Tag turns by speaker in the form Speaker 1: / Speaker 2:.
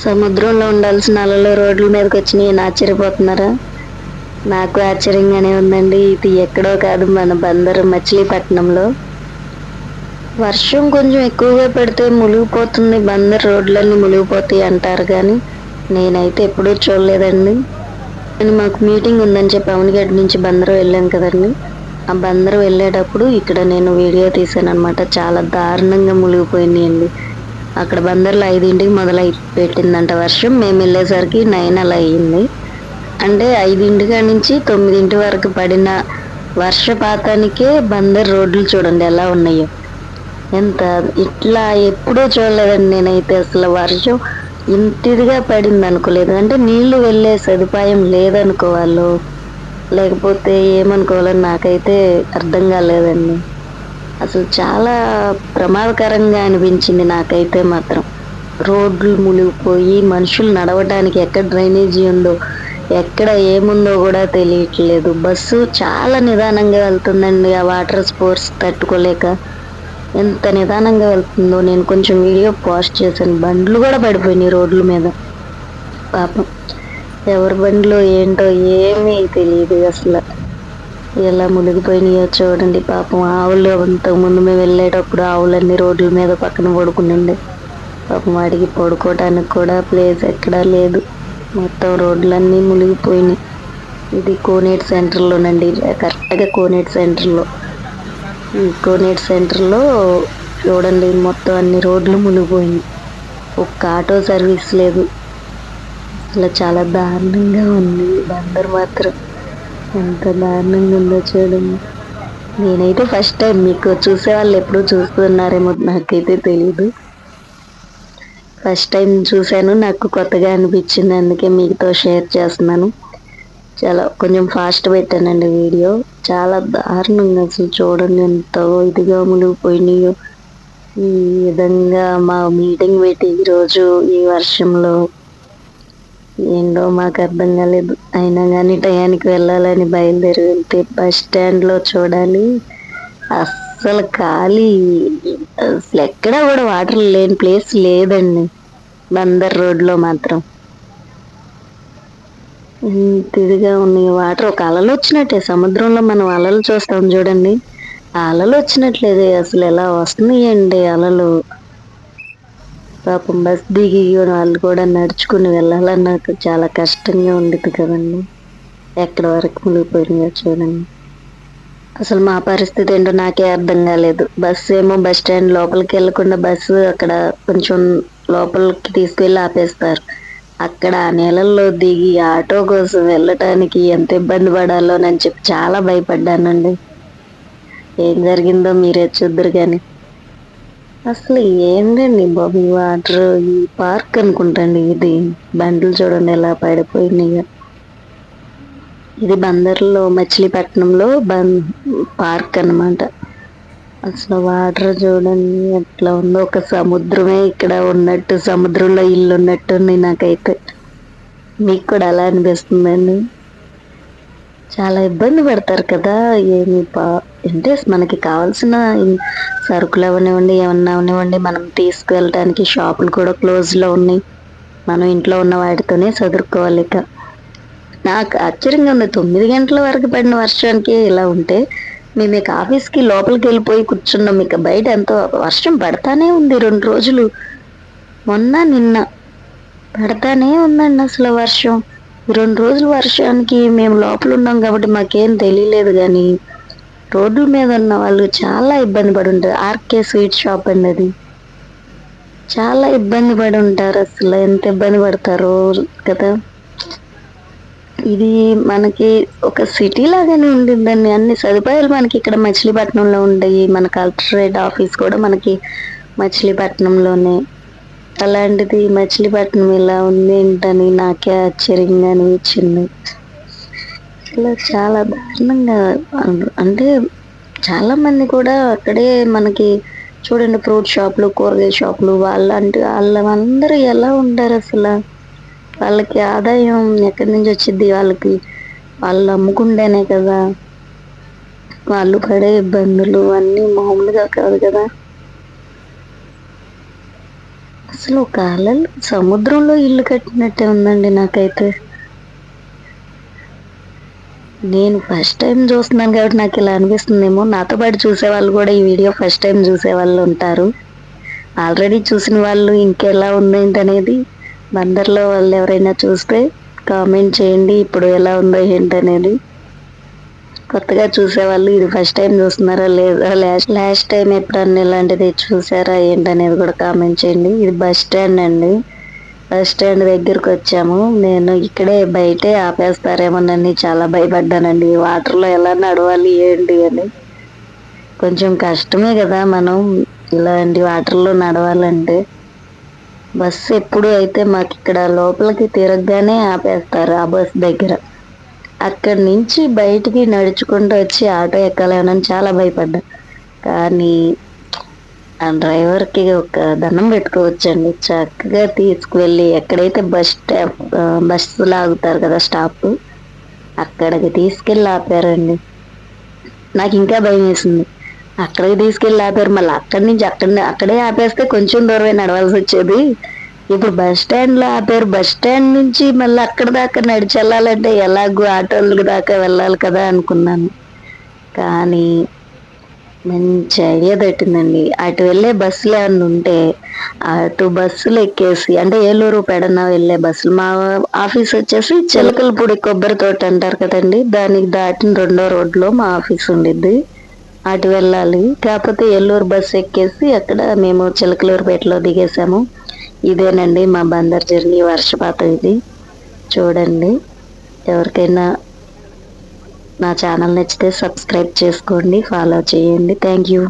Speaker 1: సముద్రంలో ఉండాల్సిన అలలు రోడ్ల మీదకి వచ్చినాయి ఆశ్చర్యపోతున్నారా? నాకు ఆశ్చర్యంగానే ఉందండి. ఇది ఎక్కడో కాదు మన బందరు మచిలీపట్నంలో. వర్షం కొంచెం ఎక్కువగా పెడితే మునిగిపోతుంది బందర్ రోడ్లన్నీ మునిగిపోతాయి అంటారు కానీ నేనైతే ఎప్పుడూ చూడలేదండి. నేను మాకు మీటింగ్ ఉందని చెప్పి అవనిగడ్డ నుంచి బందరు వెళ్ళాం కదండి. ఆ బందరు వెళ్ళేటప్పుడు ఇక్కడ నేను వీడియో తీసాను అనమాట చాలా దారుణంగా మునిగిపోయినాయండి. అక్కడ బందర్లో ఐదింటికి మొదలై పెట్టిందంట వర్షం. మేము వెళ్ళేసరికి నైన్ అలా అయ్యింది అంటే ఐదింటిగా నుంచి తొమ్మిదింటి వరకు పడిన వర్షపాతానికే బందర్ రోడ్లు చూడండి ఎలా ఉన్నాయో. ఎంత ఇట్లా ఎప్పుడూ చూడలేదండి నేనైతే అసలు వర్షం. ఇంటిదిగా పడింది అనుకోలేదు. అంటే నీళ్ళు వెళ్ళే సదుపాయం లేదనుకోవాలో లేకపోతే ఏమనుకోవాలని నాకైతే అర్థం కాలేదండి. అసలు చాలా ప్రమాదకరంగా అనిపించింది నాకైతే మాత్రం. రోడ్లు మునిగిపోయి మనుషులు నడవడానికి ఎక్కడ డ్రైనేజీ ఉందో ఎక్కడ ఏముందో కూడా తెలియట్లేదు. బస్సు చాలా నిదానంగా వెళ్తుందండి. ఆ వాటర్ స్పోర్ట్స్ తట్టుకోలేక ఎంత నిదానంగా వెళ్తుందో నేను కొంచెం వీడియో పోస్ట్ చేశాను. బండ్లు కూడా పడిపోయినాయి రోడ్ల మీద. పాపం ఎవరి బండ్లు ఏంటో ఏమీ తెలియదు అసలు. ఎలా మునిగిపోయినాయో చూడండి పాపం. ఆవులు అంతకుముందు మేము వెళ్ళేటప్పుడు ఆవులన్నీ రోడ్ల మీద పక్కన పడుకునిండే. పాపం వాడికి పడుకోవడానికి కూడా ప్లేస్ ఎక్కడా లేదు. మొత్తం రోడ్లన్నీ మునిగిపోయినాయి. ఇది కోనేట్ సెంటర్లోనండి. కరెక్ట్గా కోనేట్ సెంటర్లో. ఈ కోనేట్ సెంటర్లో చూడండి మొత్తం అన్ని రోడ్లు మునిగిపోయినాయి. ఒక్క ఆటో సర్వీస్ లేదు. అసలు చాలా దారుణంగా ఉంది. బందర్ మాత్రం. ఎంత దారుణంగా ఉందో చూడండి నేనైతే ఫస్ట్ టైం మీకు చూసే వాళ్ళు ఎప్పుడూ చూస్తున్నారేమో నాకైతే తెలీదు. ఫస్ట్ టైం చూశాను నాకు కొత్తగా అనిపించింది అందుకే మీతో షేర్ చేస్తున్నాను. చాలా కొంచెం ఫాస్ట్ పెట్టానండి వీడియో. చాలా దారుణంగా అసలు చూడండి ఎంత ఇదిగా మునిగిపోయినాయో. ఈ విధంగా మా మీటింగ్ పెట్టి ఈరోజు ఈ వర్షంలో ఏంటో మాకు అర్థం కాలేదు. అయినా కానీ టయానికి వెళ్ళాలని బయలుదేరి వెళ్తే బస్ స్టాండ్లో చూడాలి. అస్సలు ఖాళీ. అసలు ఎక్కడా కూడా వాటర్ లేని ప్లేస్ లేదండి. బందర్ రోడ్లో మాత్రం. ఇంత ఇదిగా ఉన్నాయి వాటర్ ఒక అలలు వచ్చినట్టే. సముద్రంలో మనం అలలు చూస్తాం చూడండి. అలలు వచ్చినట్లేదే. అసలు ఎలా వస్తున్నాయండి అలలు? పాపం బస్ దిగి వాళ్ళు కూడా నడుచుకుని వెళ్ళాలని నాకు చాలా కష్టంగా ఉండేది కదండి. ఎక్కడి వరకు మునిగిపోయినాయో చూడండి. అసలు మా పరిస్థితి ఏంటో నాకే అర్థం కాలేదు. బస్సు ఏమో బస్ స్టాండ్ లోపలికి వెళ్ళకుండా బస్సు అక్కడ కొంచెం లోపలికి తీసుకెళ్ళి ఆపేస్తారు. అక్కడ ఆ నెలల్లో దిగి ఆటో కోసం వెళ్ళటానికి ఎంత ఇబ్బంది పడాలో అని చెప్పి చాలా భయపడ్డానండి. ఏం జరిగిందో మీరే చూద్దరు కానీ అసలు ఏంటండి బాబు ఈ వాటర్ ఈ పార్క్ అనుకుంటండి ఇది. బండ్లు చూడండి ఎలా పడిపోయినాయి. ఇది బందర్లో మచిలీపట్నంలో బం పార్క్ అన్నమాట. అసలు వాటర్ చూడండి ఎట్లా ఉందో ఒక సముద్రమే ఇక్కడ ఉన్నట్టు సముద్రంలో ఇల్లు ఉన్నట్టుంది నాకైతే. మీకు కూడా అలా అనిపిస్తుందండి? చాలా ఇబ్బంది పడతారు కదా ఏమి పా అంటే మనకి కావాల్సిన సరుకులు అవనివ్వండి ఏమన్నా అవనివ్వండి మనం తీసుకువెళ్ళడానికి షాపులు కూడా క్లోజ్లో ఉన్నాయి. మనం ఇంట్లో ఉన్న వాటితోనే చదువుకోవాలి ఇక. నాకు ఆశ్చర్యంగా ఉంది తొమ్మిది గంటల వరకు పడిన వర్షానికి ఇలా ఉంటే మేము ఇక ఆఫీస్కి లోపలికి వెళ్ళిపోయి కూర్చున్నాం. ఇక బయట ఎంతో వర్షం పడతానే ఉంది రెండు రోజులు. మొన్న నిన్న పడతానే ఉందండి అసలు వర్షం. రెండు రోజులు వర్షానికి మేము లోపల ఉన్నాం కాబట్టి మాకేం తెలియలేదు కానీ రోడ్డు మీద ఉన్న వాళ్ళు చాలా ఇబ్బంది పడి ఉంటారు. ఆర్కే స్వీట్ షాప్ అండి అది. చాలా ఇబ్బంది పడి ఉంటారు అసలు. ఎంత ఇబ్బంది పడతారో కదా. ఇది మనకి ఒక సిటీ లాగానే ఉండిందండి అన్ని సదుపాయాలు మనకి ఇక్కడ మచిలీపట్నంలో ఉండయి మన కలెక్టరేట్ ఆఫీస్ కూడా మనకి మచిలీపట్నంలోనే. అలాంటిది మచిలీపట్నం ఇలా ఉంది ఏంటని నాకే ఆశ్చర్యంగా అనిపించింది ఇలా చాలా దారుణంగా అంటే చాలా మంది కూడా అక్కడే మనకి చూడండి ఫ్రూట్ షాపులు కూరగాయ షాపులు వాళ్ళంటే వాళ్ళందరూ ఎలా ఉంటారు అసలు? వాళ్ళకి ఆదాయం ఎక్కడి నుంచి వచ్చింది వాళ్ళకి వాళ్ళు అమ్ముకుంటేనే కదా. వాళ్ళు పడే ఇబ్బందులు అన్నీ మామూలుగా కాదు కదా. అసలు ఒక అలలు సముద్రంలో ఇల్లు కట్టినట్టే ఉందండి నాకైతే. నేను ఫస్ట్ టైం చూస్తున్నాను కాబట్టి నాకు ఇలా అనిపిస్తుందేమో. నాతో పాటు చూసే వాళ్ళు కూడా ఈ వీడియో ఫస్ట్ టైం చూసే వాళ్ళు ఉంటారు. ఆల్రెడీ చూసిన వాళ్ళు ఇంకెలా ఉందేంటి అనేది బందర్లో వాళ్ళు ఎవరైనా చూస్తే కామెంట్ చేయండి ఇప్పుడు ఎలా ఉందో ఏంటనేది. కొత్తగా చూసేవాళ్ళు ఇది ఫస్ట్ టైం చూస్తున్నారా లేదా? లాస్ట్ లాస్ట్ టైం ఎప్పుడన్నా ఇలాంటిది చూసారా ఏంటనేది కూడా కామెంట్ చేయండి. ఇది బస్ స్టాండ్ అండి. బస్ స్టాండ్ దగ్గరకు వచ్చాము. నేను ఇక్కడే బయటే ఆపేస్తారేమోనని చాలా భయపడ్డానండి. వాటర్లో ఎలా నడవాలి ఏంటి అని. కొంచెం కష్టమే కదా మనం ఇలాంటి వాటర్లో నడవాలంటే. బస్సు ఎప్పుడు అయితే మాకు ఇక్కడ లోపలికి తిరగగానే ఆపేస్తారు ఆ బస్ దగ్గర. అక్కడి నుంచి బయటికి నడుచుకుంటూ వచ్చి ఆటో ఎక్కాలేమని చాలా భయపడ్డా. కానీ ఆ డ్రైవర్కి ఒక దండం పెట్టుకోవచ్చండి. చక్కగా తీసుకువెళ్ళి ఎక్కడైతే బస్ స్టాప్ బస్సు లాగుతారు కదా స్టాప్ అక్కడికి తీసుకెళ్ళి ఆపారండి. నాకు ఇంకా భయం వేసింది. అక్కడికి తీసుకెళ్ళి ఆపారు. మళ్ళీ అక్కడి నుంచి అక్కడ అక్కడే ఆపేస్తే కొంచెం దూరమే నడవాల్సి వచ్చేది. ఇప్పుడు బస్ స్టాండ్లో ఆపారు. బస్ స్టాండ్ నుంచి మళ్ళీ అక్కడ దాకా నడిచి వెళ్ళాలంటే ఎలాగో ఆటోలు దాకా వెళ్ళాలి కదా అనుకున్నాను. కానీ మంచి ఐడియా పెట్టిందండి అటు వెళ్ళే బస్సులు ఏమన్నా ఉంటే అటు బస్సులు ఎక్కేసి అంటే ఏలూరు పెడన వెళ్ళే బస్సులు. మా ఆఫీస్ వచ్చేసి చిలకలపూడి కొబ్బరి తోట అంటారు కదండి. దానికి దాటిన రెండో రోడ్లో మా ఆఫీస్ ఉండిద్ది. అటు వెళ్ళాలి. కాకపోతే ఏలూరు బస్సు ఎక్కేసి అక్కడ మేము చిలకలూరుపేటలో దిగేసాము ఇదేనండి మా బందర్ జర్నీ వర్షపాతం ఇది. చూడండి ఎవరికైనా నా ఛానల్ నచ్చితే సబ్స్క్రైబ్ చేసుకోండి ఫాలో చేయండి. Thank you.